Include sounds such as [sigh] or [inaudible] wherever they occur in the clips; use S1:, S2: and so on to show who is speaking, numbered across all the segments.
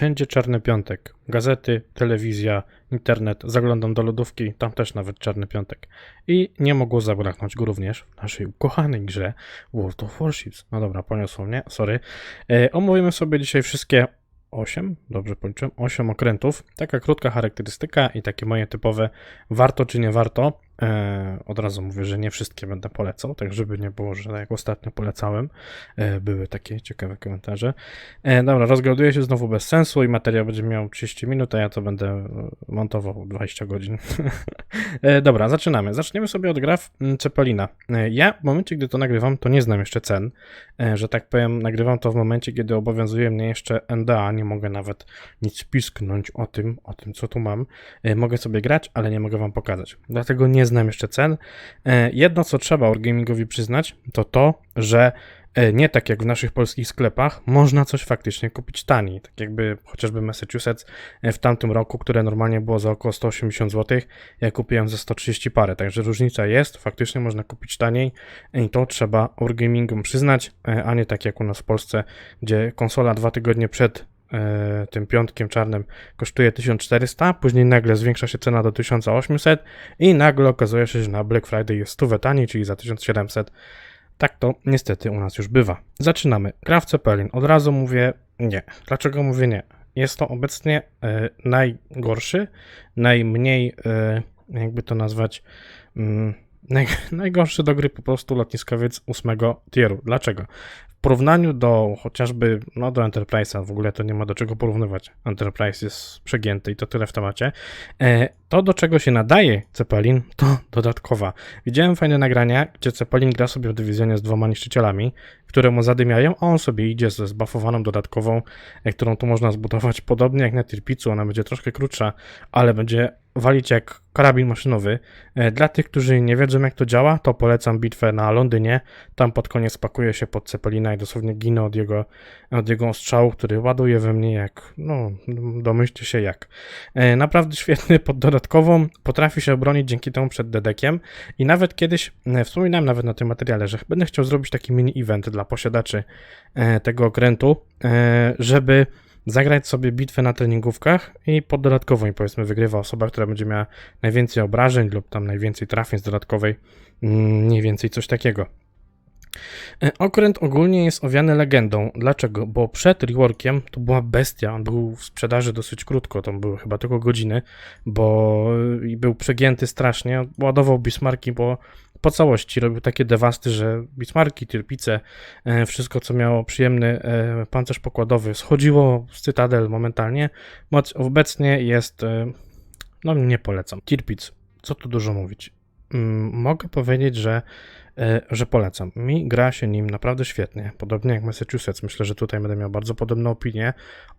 S1: Wszędzie czarny piątek. Gazety, telewizja, internet. Zaglądam do lodówki, tam też nawet czarny piątek. I nie mogło zabraknąć go również w naszej ukochanej grze World of Warships. No dobra, poniosło mnie, sorry. E, omówimy sobie dzisiaj wszystkie 8, dobrze policzyłem, 8 okrętów. Taka krótka charakterystyka i takie moje typowe warto czy nie warto. E, od razu mówię, że nie wszystkie będę polecał, tak żeby nie było, że jak ostatnio polecałem, e, były takie ciekawe komentarze. E, dobra, rozgaduję się znowu bez sensu i materiał będzie miał 30 minut, a ja to będę montował 20 godzin. [laughs] dobra, zaczynamy. Zaczniemy sobie od graf mm, Cepelina. Ja w momencie, gdy to nagrywam, to nie znam jeszcze cen, że tak powiem, nagrywam to w momencie, kiedy obowiązuje mnie jeszcze NDA, nie mogę nawet nic pisknąć o tym, o tym, co tu mam. Mogę sobie grać, ale nie mogę wam pokazać. Dlatego nie znam jeszcze cen. E, Jedno, co trzeba Wargamingowi przyznać, to to, że e, nie tak jak w naszych polskich sklepach, można coś faktycznie kupić taniej. Tak jakby chociażby Massachusetts e, w tamtym roku, które normalnie było za około 180 zł, ja kupiłem za 130 parę, także różnica jest, faktycznie można kupić taniej i to trzeba Wargamingom przyznać, a nie tak jak u nas w Polsce, gdzie konsola dwa tygodnie przed tym piątkiem czarnym kosztuje 1400, później nagle zwiększa się cena do 1800 i nagle okazuje się, że na Black Friday jest 100 taniej, czyli za 1700. Tak to niestety u nas już bywa. Zaczynamy. Gra w Cepelin. Od razu mówię nie. Dlaczego mówię nie? Jest to obecnie e, najgorszy, najmniej, e, jakby to nazwać, mm, najgorszy do gry po prostu lotniskowiec ósmego tieru. Dlaczego? W porównaniu do chociażby, no do Enterprise'a, w ogóle to nie ma do czego porównywać. Enterprise jest przegięty i to tyle w temacie. E, to, do czego się nadaje Cepelin, to dodatkowa. Widziałem fajne nagrania, gdzie Cepelin gra sobie w dywizjonie z dwoma niszczycielami, które mu zadymiają, a on sobie idzie ze zbuffowaną dodatkową, e, którą tu można zbudować podobnie jak na Tirpicu. Ona będzie troszkę krótsza, ale będzie walić jak karabin maszynowy. E, Dla tych, którzy nie wiedzą jak to działa, to polecam bitwę na Londynie. Tam pod koniec pakuje się pod Cepelina i dosłownie ginę od jego, od jego ostrzału, który ładuje we mnie jak, no domyślcie się jak. E, Naprawdę świetny pod dodatkową, potrafi się obronić dzięki temu przed dedekiem i nawet kiedyś, e, wspominałem nawet na tym materiale, że będę chciał zrobić taki mini event dla posiadaczy tego okrętu, żeby zagrać sobie bitwę na treningówkach i pod dodatkową powiedzmy wygrywa osoba, która będzie miała najwięcej obrażeń lub tam najwięcej trafień z dodatkowej, mm, mniej więcej coś takiego. E, Okręt ogólnie jest owiany legendą. Dlaczego? Bo przed reworkiem to była bestia. On był w sprzedaży dosyć krótko, to były chyba tylko godziny, bo był przegięty strasznie. Ładował Bismarki po, po całości. Robił takie dewasty, że Bismarki, Tyrpice, e, wszystko co miało przyjemny e, pancerz pokładowy schodziło z Cytadel momentalnie. Moc obecnie jest, e, no nie polecam. Tirpic, co tu dużo mówić. Mm, Mogę powiedzieć, że że polecam. Mi gra się nim naprawdę świetnie, podobnie jak Massachusetts. Myślę, że tutaj będę miał bardzo podobne opinie.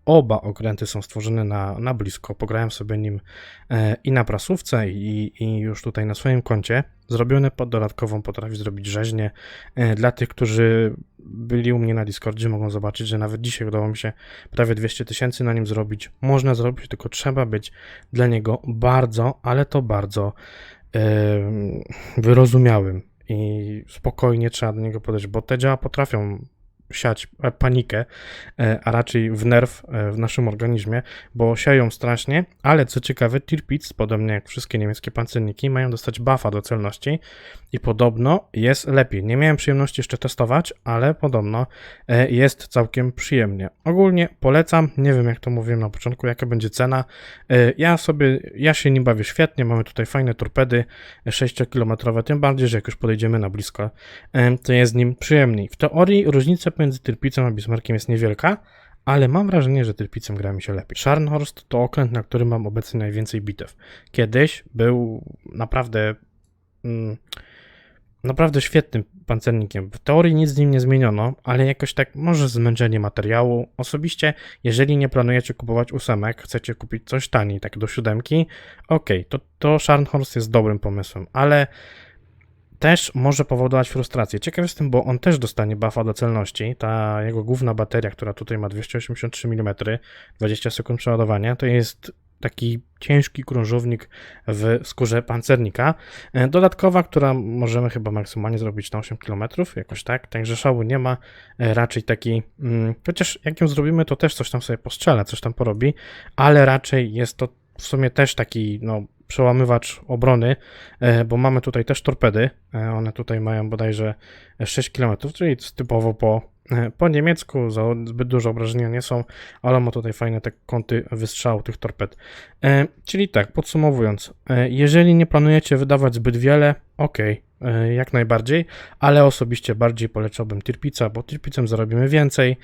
S1: Oba okręty są stworzone na, na blisko. Pograłem sobie nim e, i na prasówce, i, i już tutaj na swoim koncie. Zrobione pod dodatkową potrafi zrobić rzeźnie. E, Dla tych, którzy byli u mnie na Discordzie, mogą zobaczyć, że nawet dzisiaj udało mi się prawie 200 tysięcy na nim zrobić. Można zrobić, tylko trzeba być dla niego bardzo, ale to bardzo wyrozumiałym i spokojnie trzeba do niego podejść, bo te działa potrafią siać e, panikę, e, a raczej w nerw e, w naszym organizmie, bo sieją strasznie, ale co ciekawe, Tirpitz, podobnie jak wszystkie niemieckie pancerniki, mają dostać buffa do celności i podobno jest lepiej. Nie miałem przyjemności jeszcze testować, ale podobno jest całkiem przyjemnie. Ogólnie polecam, nie wiem jak to mówiłem na początku, jaka będzie cena. Ja sobie, ja się nim bawię świetnie, mamy tutaj fajne torpedy 6-kilometrowe, tym bardziej, że jak już podejdziemy na blisko, to jest z nim przyjemniej. W teorii różnica pomiędzy Tyrpicem a Bismarckiem jest niewielka, ale mam wrażenie, że Tyrpicem gra mi się lepiej. Scharnhorst to okręt, na którym mam obecnie najwięcej bitew. Kiedyś był naprawdę... Mm, naprawdę świetnym pancernikiem. W teorii nic z nim nie zmieniono, ale jakoś tak może zmęczenie materiału. Osobiście, jeżeli nie planujecie kupować ósemek, chcecie kupić coś taniej, tak do siódemki, okej, to, to Scharnhorst jest dobrym pomysłem, ale też może powodować frustrację. Ciekaw jestem, bo on też dostanie buffa do celności. Ta jego główna bateria, która tutaj ma 283 mm, 20 sekund przeładowania, to jest taki ciężki krążownik w skórze pancernika. E, Dodatkowa, która możemy chyba maksymalnie zrobić na 8 km, jakoś tak, także szału nie ma, E, raczej taki, mm, chociaż jak ją zrobimy, to też coś tam sobie postrzela, coś tam porobi, ale raczej jest to w sumie też taki, no, przełamywacz obrony, e, bo mamy tutaj też torpedy, e, one tutaj mają bodajże 6 km, czyli typowo po, e, po niemiecku, za zbyt duże obrażenia nie są, ale ma tutaj fajne te kąty wystrzału tych torped. Czyli tak, podsumowując, jeżeli nie planujecie wydawać zbyt wiele, ok, jak najbardziej, ale osobiście bardziej polecałbym Tirpica, bo Tirpicem zarobimy więcej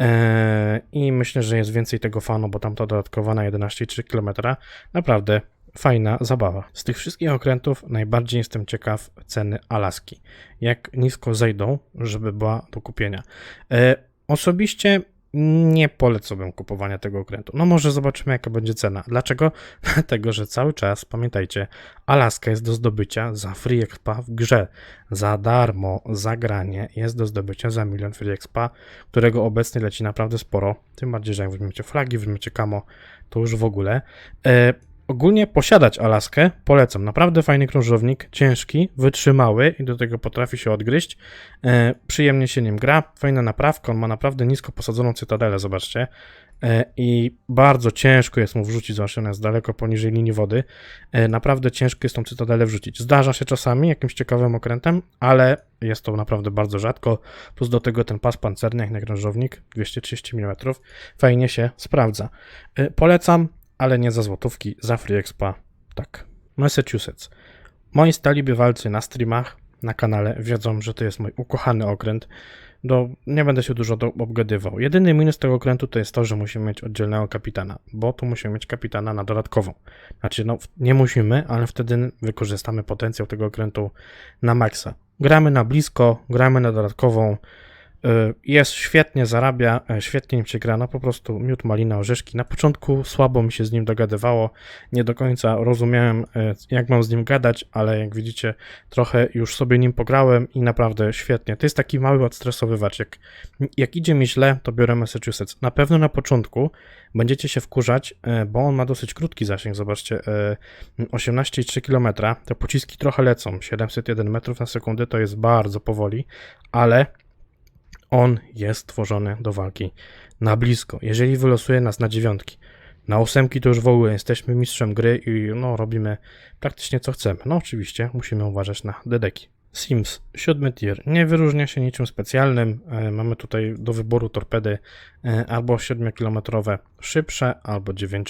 S1: e, i myślę, że jest więcej tego fanu, bo tam to dodatkowa na 11,3 km naprawdę fajna zabawa. Z tych wszystkich okrętów najbardziej jestem ciekaw ceny Alaski. Jak nisko zejdą, żeby była do kupienia. E, osobiście nie polecałbym kupowania tego okrętu. No może zobaczymy jaka będzie cena. Dlaczego? [laughs] Dlatego, że cały czas, pamiętajcie, Alaska jest do zdobycia za free expa w grze. Za darmo, za granie jest do zdobycia za milion free expa, którego obecnie leci naprawdę sporo. Tym bardziej, że jak weźmiecie flagi, weźmiecie kamo, to już w ogóle. E, Ogólnie posiadać Alaskę polecam. Naprawdę fajny krążownik, ciężki, wytrzymały i do tego potrafi się odgryźć. E, przyjemnie się nim gra, fajna naprawka, on ma naprawdę nisko posadzoną cytadelę, zobaczcie. E, I bardzo ciężko jest mu wrzucić, zwłaszcza ona jest daleko poniżej linii wody. E, naprawdę ciężko jest tą cytadelę wrzucić. Zdarza się czasami jakimś ciekawym okrętem, ale jest to naprawdę bardzo rzadko. Plus do tego ten pas pancerny, jak na krążownik, 230 mm, fajnie się sprawdza. E, Polecam, ale nie za złotówki, za Free Expa, tak. Massachusetts. Moi stali bywalcy na streamach, na kanale wiedzą, że to jest mój ukochany okręt. Do, nie będę się dużo do, obgadywał. Jedyny minus tego okrętu to jest to, że musimy mieć oddzielnego kapitana, bo tu musimy mieć kapitana na dodatkową. Znaczy, no nie musimy, ale wtedy wykorzystamy potencjał tego okrętu na maksa. Gramy na blisko, gramy na dodatkową, Jest świetnie, zarabia, e, świetnie nim się gra, no po prostu miód, malina, orzeszki. Na początku słabo mi się z nim dogadywało, nie do końca rozumiałem, e, jak mam z nim gadać, ale jak widzicie, trochę już sobie nim pograłem i naprawdę świetnie. To jest taki mały odstresowywacz. Jak, jak idzie mi źle, to biorę Massachusetts. Na pewno na początku będziecie się wkurzać, e, bo on ma dosyć krótki zasięg, zobaczcie, e, 18,3 km. Te pociski trochę lecą, 701 metrów na sekundę to jest bardzo powoli, ale on jest stworzony do walki na blisko. Jeżeli wylosuje nas na dziewiątki, na ósemki to już w ogóle jesteśmy mistrzem gry i no, robimy praktycznie co chcemy. No oczywiście musimy uważać na dedeki. Sims, siódmy tier, nie wyróżnia się niczym specjalnym. E, mamy tutaj do wyboru torpedy e, albo 7-kilometrowe szybsze, albo 9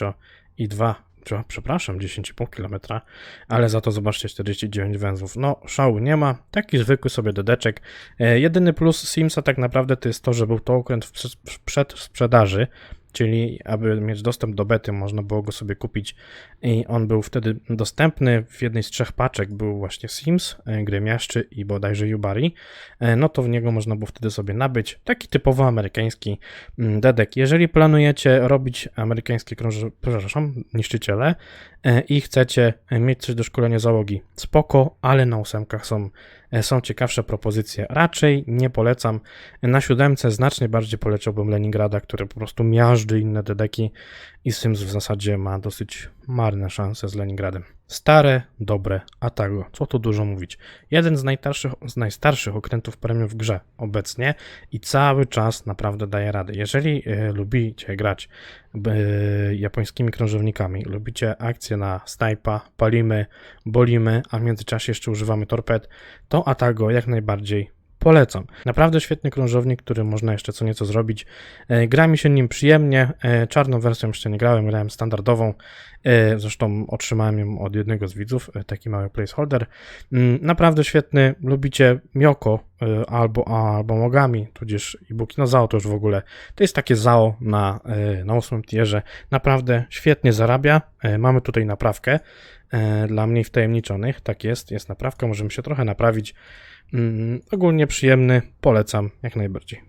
S1: i 2 przepraszam, 10,5 km, ale za to zobaczcie 49 węzłów. No, szału nie ma, taki zwykły sobie dedeczek. E, jedyny plus Simsa tak naprawdę to jest to, że był to okręt w w przedsprzedaży, czyli aby mieć dostęp do bety, można było go sobie kupić i on był wtedy dostępny. W jednej z trzech paczek był właśnie Sims, e, Gry Miaszczy i bodajże Yubari. E, No to w niego można było wtedy sobie nabyć. Taki typowo amerykański mm, dedek. Jeżeli planujecie robić amerykańskie krąże, przepraszam, niszczyciele e, i chcecie mieć coś do szkolenia załogi, spoko, ale na ósemkach są, są ciekawsze propozycje. Raczej nie polecam. Na siódemce znacznie bardziej poleciałbym Leningrada, który po prostu miażdży inne dedeki i Sims w zasadzie ma dosyć marne szanse z Leningradem. Stare, dobre Atago. Co tu dużo mówić. Jeden z najstarszych, z najstarszych okrętów premium w grze obecnie i cały czas naprawdę daje radę. Jeżeli e, lubicie grać e, japońskimi krążownikami, lubicie akcje na snajpa, palimy, bolimy, a w międzyczasie jeszcze używamy torped, to Atago jak najbardziej polecam. Naprawdę świetny krążownik, który można jeszcze co nieco zrobić. E, Gra mi się nim przyjemnie. E, Czarną wersją jeszcze nie grałem, grałem standardową. E, Zresztą otrzymałem ją od jednego z widzów, taki mały placeholder. Mm, Naprawdę świetny. Lubicie Mioko albo, albo Mogami, tudzież e-booki. No Zao to już w ogóle. To jest takie Zao na, na 8 tierze. Naprawdę świetnie zarabia. Mamy tutaj naprawkę dla mniej wtajemniczonych. Tak jest, jest naprawka. Możemy się trochę naprawić. Mm, ogólnie przyjemny, polecam jak najbardziej.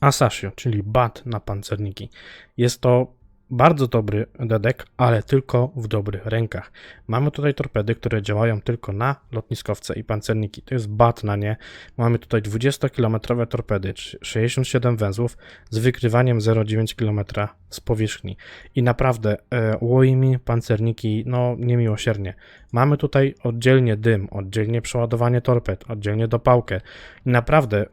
S1: Asashio, czyli bat na pancerniki. Jest to bardzo dobry dedek, ale tylko w dobrych rękach. Mamy tutaj torpedy, które działają tylko na lotniskowce i pancerniki. To jest bat na nie. Mamy tutaj 20-kilometrowe torpedy, czy 67 węzłów z wykrywaniem 0,9 km z powierzchni. I naprawdę e, łoi mi pancerniki no niemiłosiernie. Mamy tutaj oddzielnie dym, oddzielnie przeładowanie torped, oddzielnie dopałkę. I naprawdę e,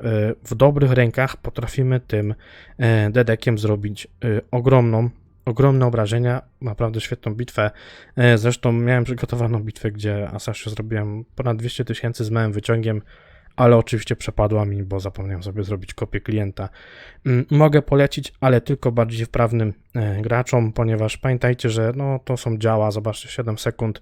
S1: w dobrych rękach potrafimy tym e, dedekiem zrobić e, ogromną, ogromne obrażenia, naprawdę świetną bitwę. E, Zresztą miałem przygotowaną bitwę, gdzie Asasio zrobiłem ponad 200 tysięcy z małym wyciągiem, ale oczywiście przepadła mi, bo zapomniałem sobie zrobić kopię klienta. Mm, Mogę polecić, ale tylko bardziej wprawnym e, graczom, ponieważ pamiętajcie, że no, to są działa, zobaczcie, 7 sekund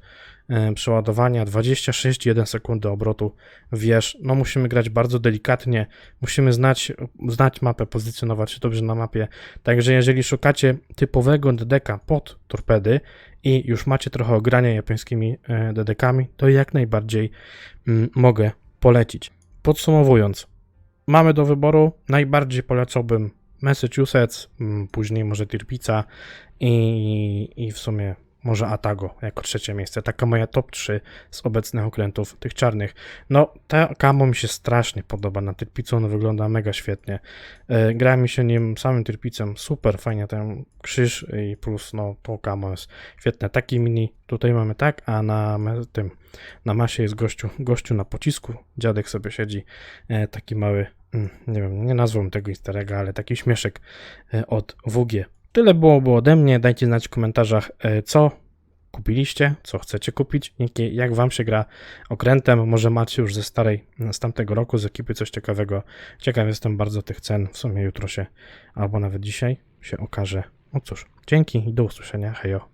S1: e, przeładowania, 26, 1 sekundy obrotu wież. No musimy grać bardzo delikatnie, musimy znać, znać mapę, pozycjonować się dobrze na mapie. Także jeżeli szukacie typowego DDK pod torpedy i już macie trochę ogrania japońskimi e, DDK-ami, to jak najbardziej mm, mogę polecić. Podsumowując, mamy do wyboru, najbardziej polecałbym Massachusetts, mm, później może Tirpica i, i w sumie może Atago jako trzecie miejsce. Taka moja top 3 z obecnych okrętów, tych czarnych. No, ta kamo mi się strasznie podoba na Tirpicu, on wygląda mega świetnie. E, gra mi się nim samym Tirpicem super fajnie, ten krzyż i plus no to kamo jest świetne. Taki mini tutaj mamy tak, a na tym, na masie jest gościu, gościu na pocisku, dziadek sobie siedzi, e, taki mały, mm, nie wiem, nie nazwą tego easter egga, ale taki śmieszek e, od WG. Tyle było, było ode mnie. Dajcie znać w komentarzach, e, co kupiliście, co chcecie kupić, jak wam się gra okrętem. Może macie już ze starej, z tamtego roku, z ekipy coś ciekawego. Ciekaw jestem bardzo tych cen. W sumie jutro się, albo nawet dzisiaj się okaże. No cóż, dzięki i do usłyszenia. Hejo.